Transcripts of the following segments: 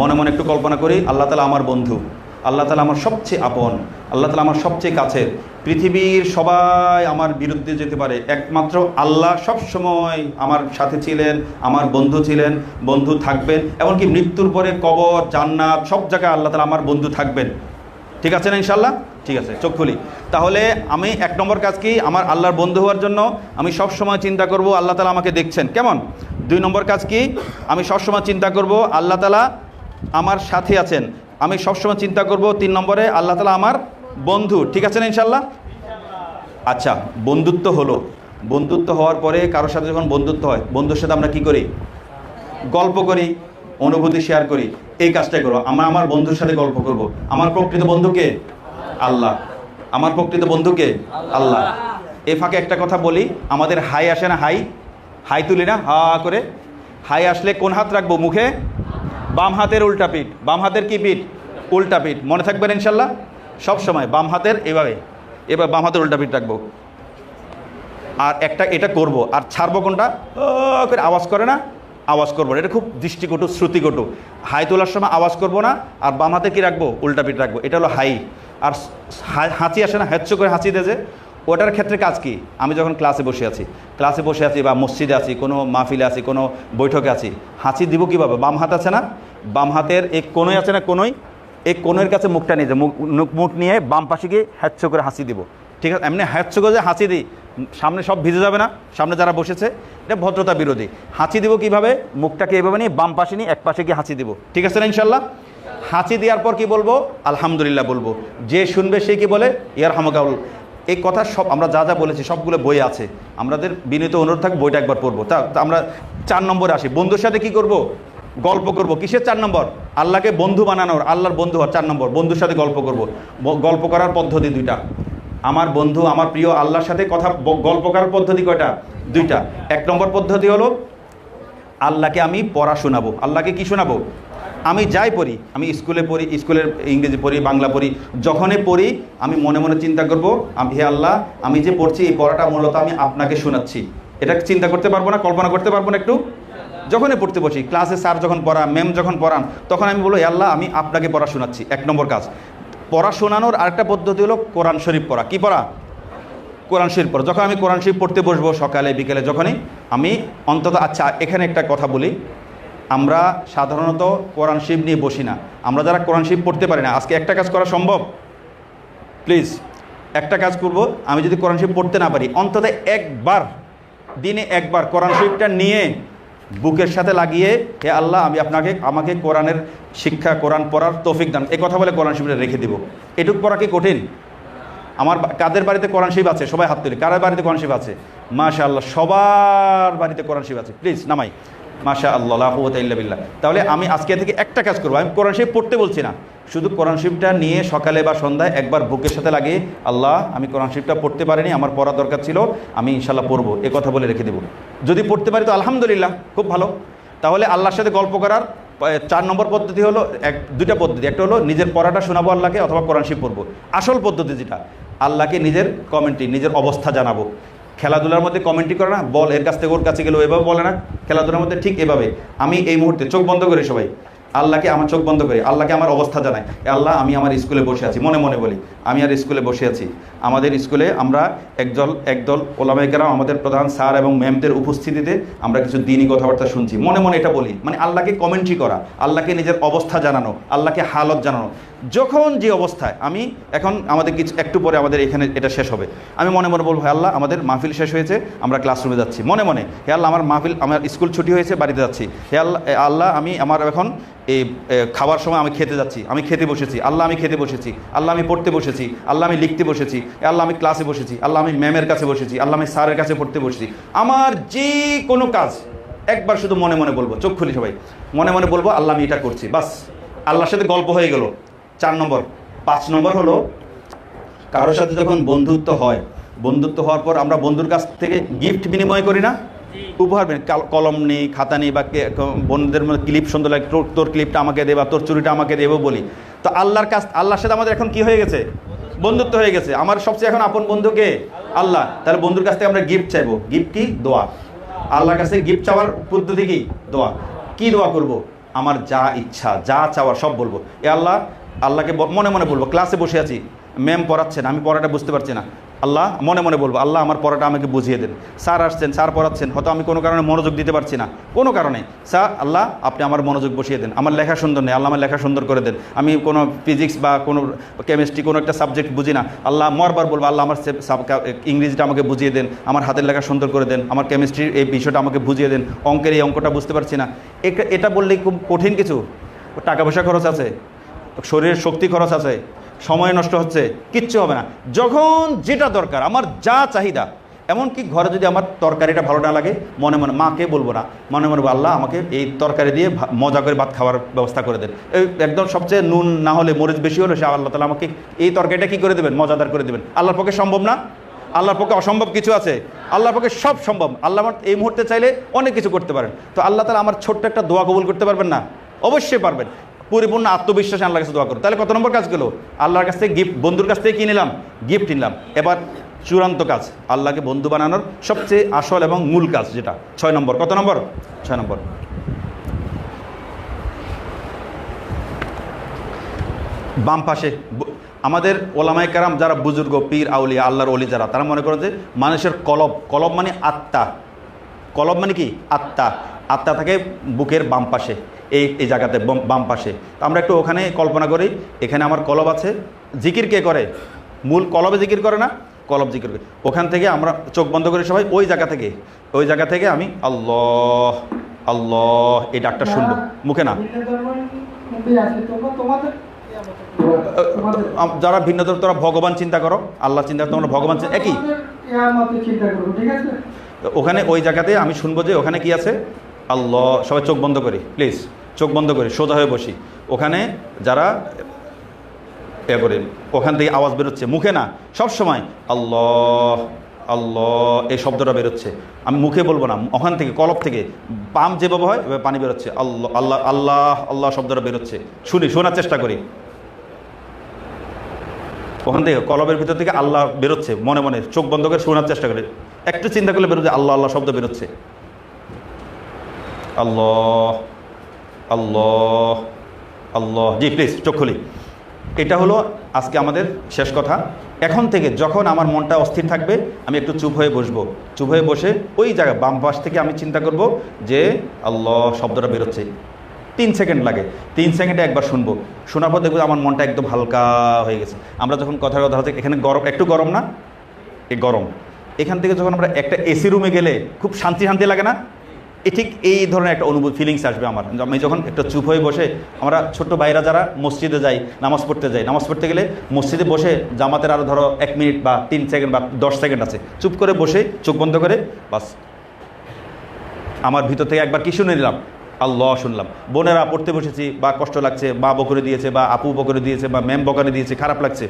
মনে মনে একটু কল্পনা করি, আল্লাহ তালা আমার বন্ধু, আল্লাহ তালা আমার সবচেয়ে আপন, আল্লাহ তালা আমার সবচেয়ে কাছের। পৃথিবীর সবাই আমার বিরুদ্ধে যেতে পারে, একমাত্র আল্লাহ সব সময় আমার সাথে ছিলেন, আমার বন্ধু ছিলেন, বন্ধু থাকবেন, এমনকি মৃত্যুর পরে কবর, জান্নাত, সব জায়গায় আল্লাহ তালা আমার বন্ধু থাকবেন। ঠিক আছে না ইনশাল্লাহ ঠিক আছে, চোখ খুলি। তাহলে আমি এক নম্বর কাজ কি? আমার আল্লাহর বন্ধু হওয়ার জন্য আমি সব সময় চিন্তা করব, আল্লাহ তালা আমাকে দেখছেন। কেমন? দুই নম্বর কাজ কি? আমি সবসময় চিন্তা করব, আল্লাহ তালা আমার সাথে আছেন। আমি সবসময় চিন্তা করব তিন নম্বরে, আল্লাহ তালা আমার বন্ধু। ঠিক আছে না ইনশাল্লাহ আচ্ছা বন্ধুত্ব হলো। বন্ধুত্ব হওয়ার পরে কারোর সাথে যখন বন্ধুত্ব হয়, বন্ধুর সাথে আমরা কি করি? গল্প করি, অনুভূতি শেয়ার করি। এই কাজটাই করব। আমরা আমার বন্ধুর সাথে গল্প করব। আমার প্রকৃত বন্ধুকে আল্লাহ। আমার প্রকৃত বন্ধুকে আল্লাহ। এ ফাঁকে একটা কথা বলি, আমাদের হাই আসে না হাই? হাই তুলি না, হা করে। হাই আসলে কোন হাত রাখব? মুখে? বাম হাতের উল্টা পিঠ, বাম হাতের কি পিঠ? উল্টা পিঠ। মনে থাকবেন ইনশাল্লাহ? সব সময় বাম হাতের এভাবে। এবার বাম হাতের উল্টা পিঠ রাখব। আর একটা এটা করব। আর ছাড়বো কোনটা? করে আওয়াজ করে না? আওয়াজ করব না। এটা খুব দৃষ্টিকটু, শ্রুতিকটু। হাই তোলার সময় আওয়াজ করব না। আর বাম হাতে কী রাখব? উল্টা পিঠ রাখব। এটা হলো হাই। আর হাঁচি আসে না? হ্যাচ্ছ করে হাঁচি দেয় যে। ওটার ক্ষেত্রে কাজ কি? আমি যখন ক্লাসে বসে আছি, ক্লাসে বসে আছি বা মসজিদে আছি, কোনো মাহফিলে আছি, কোনো বৈঠকে আছি, হাঁচি দিব কীভাবে? বাম হাত আছে না? বাম হাতের এই কোনোই আছে না কোনোই এই কোণের কাছে মুখটা নিয়ে যে, মুখ, মুখ- নিয়ে বাম পাশে গিয়ে হ্যাচ্ছ করে হাসি দিব। ঠিক আছে? এমনি হ্যাচ্ছ করে হাসি দিই, সামনে সব ভিজে যাবে না, সামনে যারা বসেছে, এটা ভদ্রতা বিরোধী। হাঁচি দিব কীভাবে? মুখটাকে এভাবে নিয়ে বাম পাশে নিয়ে এক পাশে গিয়ে হাঁচি দিব। ঠিক আছে না ইনশাল্লাহ হাঁচি দেওয়ার পর কি বলব? আলহামদুলিল্লাহ বলব। যে শুনবে সে কি বলে? ইয়ার হামাকাউল এই কথা সব, আমরা যা যা বলেছি সবগুলো বই আছে। আমাদের বিনীত অনুরোধ থাকবে বইটা একবার পড়ব। তা আমরা চার নম্বরে আসি। বন্ধুর সাথে কি করব? গল্প করব। কিসের চার নম্বর? আল্লাহকে বন্ধু বানানোর, আল্লাহর বন্ধু হওয়ার চার নম্বর। বন্ধুর সাথে গল্প করব। গল্প করার পদ্ধতি দুইটা। আমার বন্ধু, আমার প্রিয়, আল্লাহর সাথে কথা গল্প করার পদ্ধতি কয়টা? দুইটা। এক নম্বর পদ্ধতি হলো, আল্লাহকে আমি পড়া শোনাবো। আল্লাহকে কি শোনাবো? আমি যাই পড়ি, আমি স্কুলে পড়ি, স্কুলের ইংরেজি পড়ি, বাংলা পড়ি, যখনই পড়ি, আমি মনে মনে চিন্তা করব হে আল্লাহ, আমি যে পড়ছি, এই পড়াটা মূলত আমি আপনাকে শোনাচ্ছি। এটা চিন্তা করতে পারব না, কল্পনা করতে পারব না একটু? যখনই পড়তে বসি ক্লাসে স্যার যখন পড়ান ম্যাম যখন পড়ান, তখন আমি বলো, আল্লাহ, আমি আপনাকে পড়া শোনাচ্ছি, এক নম্বর কাজ। পড়া শোনানোর আরেকটা পদ্ধতি হলো কোরআন শরীফ পড়া। কি পড়া? কোরআন শরীফ পড়া। যখন আমি কোরআন শরীফ পড়তে বসবো সকালে, বিকেলে, যখনই, আমি অন্তত আচ্ছা এখানে একটা কথা বলি। আমরা সাধারণত কোরআন শরীফ নিয়ে বসি না। আমরা যারা কোরআন শরীফ পড়তে পারি না, আজকে একটা কাজ করা সম্ভব? প্লিজ একটা কাজ করব, আমি যদি কোরআন শরীফ পড়তে না পারি, অন্তত একবার, দিনে একবার কোরআন শরীফটা নিয়ে বুকের সাথে লাগিয়ে, হে আল্লাহ, আমি আপনাকে, আমাকে কোরআনের শিক্ষা, কোরআন পড়ার তৌফিক দান। এই কথা বলে কোরআন শরীফটা রেখে দিব। এটুক পড়া কি কঠিন? আমার কাদের বাড়িতে কোরআন শরীফ আছে? সবাই হাত তুলি। কার বাড়িতে কোরআন শরীফ আছে? মাশাআল্লাহ, সবার বাড়িতে কোরআন শরীফ আছে। প্লিজ, নামাই। মাশা আল্লাহ বিল্লাহ। তাহলে আমি আজকে থেকে একটা কাজ করব, আমি কোরআন শরীফ পড়তে বলছি না। শুধু কোরআন শরীফটা নিয়ে সকালে বা সন্ধ্যায় একবার বুকের সাথে লাগিয়ে, আল্লাহ, আমি কোরআন শরীফটা পড়তে পারিনি, আমার পড়া দরকার ছিল, আমি ইনশাল্লাহ পড়ব, এ কথা বলে রেখে দেবো। যদি পড়তে পারি তো আলহামদুলিল্লাহ, খুব ভালো। তাহলে আল্লাহর সাথে গল্প করার চার নম্বর পদ্ধতি হলো, এক, দুইটা পদ্ধতি। একটা হলো নিজের পড়াটা শোনাবো আল্লাহকে, অথবা কোরআন শিব পড়ব। আসল পদ্ধতি যেটা, আল্লাহকে নিজের কমেন্ট্রি নিজের অবস্থা জানাব। খেলাধুলার মধ্যে কমেন্টই করে না, বল এর কাছ থেকে ওর কাছে গেলে এভাবে বলে না, খেলাধুলার মধ্যে ঠিক এভাবে। আমি এই মুহূর্তে চোখ বন্ধ করে সবাই আল্লাহকে আমার চোখ বন্ধ করে, আল্লাহকে আমার অবস্থা জানাই। আল্লাহ, আমি আমার স্কুলে বসে আছি, মনে মনে বলি, আমি আর স্কুলে বসে আছি। আমাদের স্কুলে আমরা একদল একদল ওলামাইকেরাম আমাদের প্রধান স্যার এবং ম্যামদের উপস্থিতিতে আমরা কিছু দিনই কথাবার্তা শুনছি। মনে মনে এটা বলি মানে আল্লাহকে কমেন্ট্রি করা, আল্লাহকে নিজের অবস্থা জানানো, আল্লাহকে হালত জানানো। যখন যে অবস্থায়, আমি এখন আমাদের কিছু, একটু পরে আমাদের এখানে এটা শেষ হবে। আমি মনে মনে বলব আল্লাহ, আমাদের মাহফিল শেষ হয়েছে, আমরা ক্লাসরুমে যাচ্ছি। মনে মনে, হে আল্লাহ, আমার মাহফিল, আমার স্কুল ছুটি হয়েছে, বাড়িতে যাচ্ছি। হে আল্লাহ আল্লাহ, আমি আমার এখন এই খাবার সময় আমি খেতে যাচ্ছি, আমি খেতে বসেছি, আল্লাহ আমি খেতে বসেছি, আল্লাহ আমি পড়তে বসেছি, আল্লাহ আমি লিখতে বসেছি, আল্লাহ আমি ক্লাসে বসেছি, আল্লাহ আমি ম্যামের কাছে বসেছি, আল্লাহ আমি স্যারের কাছে পড়তে বসেছি। আমার যে কোনো কাজ, একবার শুধু মনে মনে বলব, চোখ খুলি সবাই, মনে মনে বলব, আল্লাহ আমি এটা করছি, বাস। আল্লাহর সাথে গল্প হয়ে গেল। চার নম্বর, পাঁচ নম্বর হলো, কারোর সাথে যখন বন্ধুত্ব হয়, বন্ধুত্ব হওয়ার পর আমরা বন্ধুর কাছ থেকে গিফট বিনিময় করি না? উপহার কলম নেই, খাতা নেই, বা বন্ধুদের মধ্যে ক্লিপ সুন্দর লাগে, তোর তোর ক্লিপটা আমাকে দে বা তোর চুরিটা আমাকে দেবো বলি। তো আল্লাহর কাছ আল্লাহর সাথে আমাদের এখন কি হয়ে গেছে? বন্ধুত্ব হয়ে গেছে। আমার সবচেয়ে এখন আপন বন্ধুকে আল্লাহ। তাহলে বন্ধুর কাছ থেকে আমরা গিফট চাইব। গিফট কি? দোয়া। আল্লাহর কাছে গিফট চাওয়ার পদ্ধতি কি? দোয়া। কি দোয়া করব? আমার যা ইচ্ছা, যা চাওয়ার সব বলব। এ আল্লাহ, আল্লাহকে মনে মনে বলব। ক্লাসে বসে আছি। ম্যাম পড়াচ্ছেন, আমি পড়াটা বুঝতে পারছি না। আল্লাহ মনে মনে বলব, আল্লাহ, আমার পড়াটা আমাকে বুঝিয়ে দেন। স্যার আসছেন, স্যার পড়াচ্ছেন, হয়তো আমি কোনো কারণে মনোযোগ দিতে পারছি না। কোনো কারণে, স্যার, আল্লাহ, আপনি আমার মনোযোগ বসিয়ে দেন। আমার লেখা সুন্দর নেই, আল্লাহ আমার লেখা সুন্দর করে দেন। আমি কোনো ফিজিক্স বা কোনো কেমিস্ট্রি কোনো একটা সাবজেক্ট বুঝি না। আল্লাহ, মরবার বলব, আল্লাহ আমার ইংরেজিটা আমাকে বুঝিয়ে দেন, আমার হাতের লেখা সুন্দর করে দেন, আমার কেমিস্ট্রির এই বিষয়টা আমাকে বুঝিয়ে দেন, অঙ্কের এই অঙ্কটা বুঝতে পারছি না। এটা- এটা বললেই খুব কঠিন কিছু। টাকা পয়সা খরচ আছে, শরীরের শক্তি খরচ আছে সময় নষ্ট হচ্ছে, কিচ্ছু হবে না। যখন যেটা দরকার, আমার যা চাহিদা, এমনকি ঘরে যদি আমার তরকারিটা ভালো না লাগে, মনে মনে, মাকে বলব না। মনে মনে আল্লাহ, আমাকে এই তরকারি দিয়ে মজা করে ভাত খাওয়ার ব্যবস্থা করে দেন। এই একদম সবচেয়ে নুন না হলে মরিচ বেশি হলে সে আল্লাহ তালা আমাকে এই তরকারিটা কী করে দেবেন? মজাদার করে দেবেন। আল্লাহর পক্ষে সম্ভব না। আল্লাহর পক্ষে অসম্ভব কিছু আছে। আল্লাহর পক্ষে সব সম্ভব। আল্লাহ আমার এই মুহূর্তে চাইলে অনেক কিছু করতে পারেন। তো আল্লাহ তালা আমার ছোট্ট একটা দোয়া কবুল করতে পারবেন না? অবশ্যই পারবেন। পরিপূর্ণ আত্মবিশ্বাসে আল্লাহর কাছে দোয়া করো। তাহলে কত নম্বর কাজ গেলো? আল্লাহর কাছ থেকে গিফট বন্ধুর কাছ থেকে কী নিলাম? গিফট নিলাম। এবার চূড়ান্ত কাজ, আল্লাহকে বন্ধু বানানোর সবচেয়ে আসল এবং মূল কাজ যেটা। ছয় নম্বর, কত নম্বর? ছয় নম্বর। বাম পাশে আমাদের ওলামাই কারাম যারা বুজুর্গ, পীর, আউলিয়া, আল্লাহর অলি যারা, তারা মনে করেন যে মানুষের কলব কলব মানে আত্মা। কলব মানে কি? আত্মা। আত্মা থাকে বুকের বাম পাশে এই এই জায়গাতে বম- পাশে। তো আমরা একটু ওখানে কল্পনা করি এখানে আমার কলব আছে। জিকির কে করে? মূল কলবে জিকির করে না? কলব জিকির করে। ওখান থেকে আমরা চোখ বন্ধ করি সবাই ওই জায়গা থেকে। ওই জায়গা থেকে আমি আল্লাহ আল্লাহ এই ডাকটা শুনব। মুখে না? যারা ভিন্ন ধর্ম তোরা ভগবান চিন্তা করো। আল্লাহ চিন্তা তোমরা ভগবান একই? ওখানে ওই জায়গাতে আমি শুনব যে ওখানে কি আছে? আল্লাহ, সবাই চোখ বন্ধ করি প্লিজ চোখ বন্ধ করি, সোজা হয়ে বসি। ওখানে যারা এ করে, ওখান থেকে আওয়াজ বেরোচ্ছে, মুখে না, সব সময় আল্লাহ আল্লাহ, এই শব্দটা বেরোচ্ছে। আমি মুখে বলব না, ওখান থেকে কলপ থেকে পাম্প যেভাবে হয়, এভাবে পানি বেরোচ্ছে, আল্লাহ আল্লাহ আল্লাহ আল্লাহ শব্দটা বেরোচ্ছে। শুনি, শোনার চেষ্টা করি। ওখান থেকে, কলবের ভিতর থেকে আল্লাহ বেরোচ্ছে, মনে মনে, চোখ বন্ধ করে শোনার চেষ্টা করে। একটু চিন্তা করলে বেরোচ্ছে, আল্লাহ আল্লাহ শব্দ বেরোচ্ছে। আল্লাহ আল্লাহ আল্লাহ। জি প্লিজ চোখ খুলি। এটা হলো আজকে আমাদের শেষ কথা। এখন থেকে যখন আমার মনটা অস্থির থাকবে, আমি একটু চুপ হয়ে বসবো। চুপ হয়ে বসে ওই জায়গায় বাম পাশ থেকে আমি চিন্তা করব যে, আল্লাহ, শব্দটা বেরোচ্ছে। তিন সেকেন্ড লাগে। তিন সেকেন্ডে একবার শুনব। শোনার পর দেখব আমার মনটা একদম হালকা হয়ে গেছে। আমরা যখন কথা কথা হচ্ছে, এখানে গরম, একটু গরম না? এ গরম। এখান থেকে যখন আমরা একটা এসি রুমে গেলে খুব শান্তি শান্তি লাগে না? ঠিক এই ধরনের একটা অনুভূতি ফিলিংস আসবে আমার। আমি যখন একটা চুপ হয়ে বসে আমরা ছোট্ট ভাইরা যারা মসজিদে যাই, নামাজ পড়তে যাই, নামাজ পড়তে গেলে মসজিদে বসে জামাতের আরও ধরো এক মিনিট বা তিন সেকেন্ড বা দশ সেকেন্ড আছে। চুপ করে বসে চোখ বন্ধ করে বাস। আমার ভিতর থেকে একবার কি শুনে নিলাম? আল্লাহ শুনলাম। বোনেরা পড়তে বসেছি, বা কষ্ট লাগছে, মা বকরে দিয়েছে, বা আপু বকরে দিয়েছে, বা ম্যাম বকরে দিয়েছে, খারাপ লাগছে।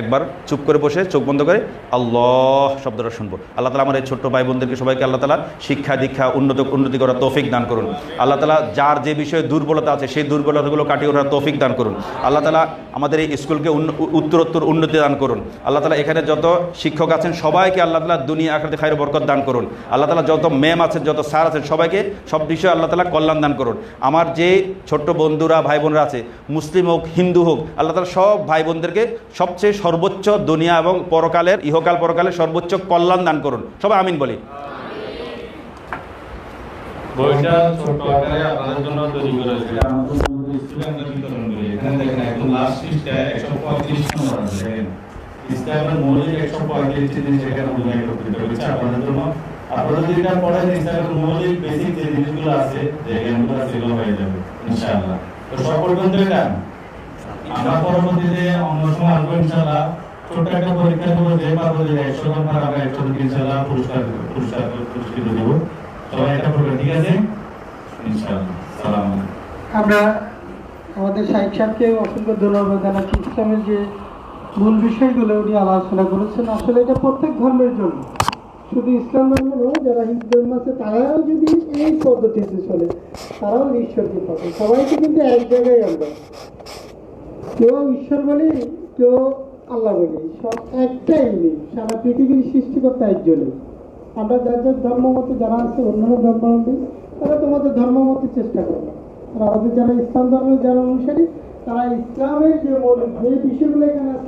একবার চুপ করে বসে চোখ বন্ধ করে আল্লাহ শব্দটা শুনব। আল্লাহ তালা আমার এই ছোট্ট ভাই বোনদেরকে সবাইকে আল্লাহ তালা শিক্ষা, দীক্ষা, উন্নত, উন্নতি করার তৌফিক দান করুন। আল্লাহ তালা যার যে বিষয়ে দুর্বলতা আছে সেই দুর্বলতাগুলো কাটিয়ে ওঠার তৌফিক দান করুন। আল্লাহ তালা আমাদের এই স্কুলকে উত্তরোত্তর উন্নতি দান করুন। আল্লাহ তালা এখানে যত শিক্ষক আছেন সবাইকে আল্লাহ তালা দুনিয়া আখড়াতে খায়ের বরকত দান করুন। আল্লাহ তালা যত ম্যাম আছেন, যত স্যার আছেন, সবাইকে সব বিষয়ে আল্লাহ তালা কল্যাণ দান করুন। আমার যে ছোট্ট বন্ধুরা ভাই বোনরা আছে, মুসলিম হোক, হিন্দু হোক, আল্লাহ তালা সব ভাই বোনদেরকে সবচেয়ে সর্বোচ্চ দুনিয়া এবং পরকালের ইহকাল পরকালের সর্বোচ্চ কল্যাণ দান করুন। সবাই আমিন বলি। বইটা ছোট আকারে আপনাদের জন্য তৈরি করেছে। আমাদের স্টুডেন্টদের বিতরণ করি। এখানে দেখেন একদম লাস্ট পৃষ্ঠা একশো পঁয়ত্রিশ নম্বর আছে ইসলামের মৌলিক একশো পঁয়ত্রিশটি জিনিস এখানে উল্লেখ একত্রিত করেছে আপনাদের জন্য? আপনারা যদি এটা পড়েন ইসলামের মৌলিক বেসিক যে জিনিসগুলো আছে যে জ্ঞানগুলো সেগুলো হয়ে যাবে ইনশাআল্লাহ। তো সব পর্যন্ত এটা? আমরা পরবর্তীতে অন্য সময় আসব, ইনশাআল্লাহ। ছোট্ট একটা পরীক্ষা দেবো, যে পারব যে একশো নম্বর আমরা একশো ইনশাআল্লাহ পুরস্কার পুরস্কার, পুরস্কৃত দেবো। সবাই একটা করবে ঠিক আছে? ইনশাআল্লাহ, সালাম আমরা আমাদের সাহিদ সাহেবকে অসংখ্য ধন্যবাদ জানাচ্ছি। ইসলামের যে মূল বিষয়গুলো উনি আলোচনা করেছেন, আসলে এটা প্রত্যেক ধর্মের জন্য। শুধু ইসলাম ধর্ম নয়, যারা হিন্দু ধর্ম আছে, তারাও যদি এই পদ্ধতিতে চলে, তারাও ঈশ্বরকে পাবে সবাইকে কিন্তু এক জায়গায় আমরা কেউ ঈশ্বর বলি, কেউ আল্লাহ বলি। সব একটাই নেই সারা পৃথিবীর সৃষ্টিকর্তা একজনই। আমরা যার যার ধর্ম মতে যারা আছে অন্যান্য ধর্মাবলম্বী তারা তোমাদের ধর্ম মতে চেষ্টা করবে আর আমাদের যারা ইসলাম ধর্মের যারা অনুসারী, তারা ইসলামের যে মূল যে বিষয়গুলো এখানে আছে